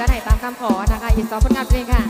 จัดให้ตามคำขอนะคะอีกสองผลงานเพลงค่ะ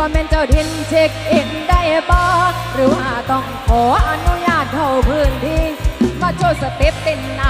บ่แม่นเจ้าดินเช็คอินได้บ่หรือว่าต้องขออนุญาตเข้าพื้นที่มาโชว์สเตปเต้นนา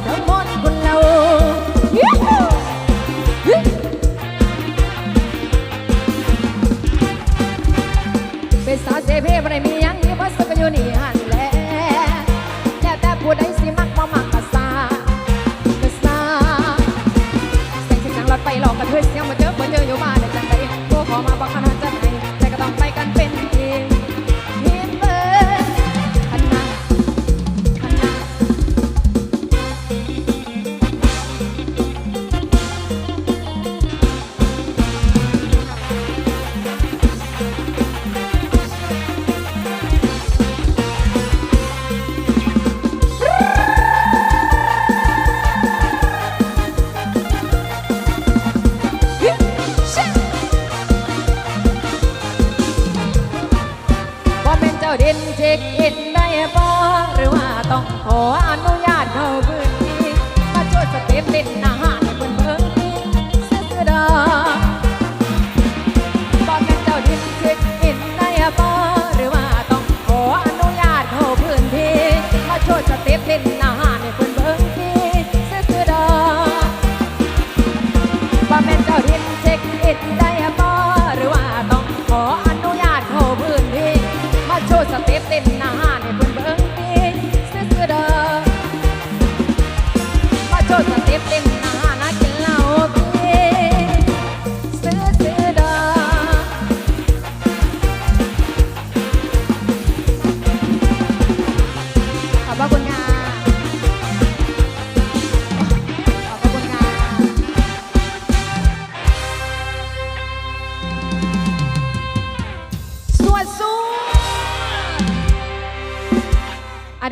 Chao.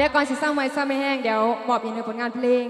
เดี๋ยวก่อนสิเศร้าไม้เศร้าไม่แห้งเดี๋ยวมอบอีกหนึ่งผลงานเพลง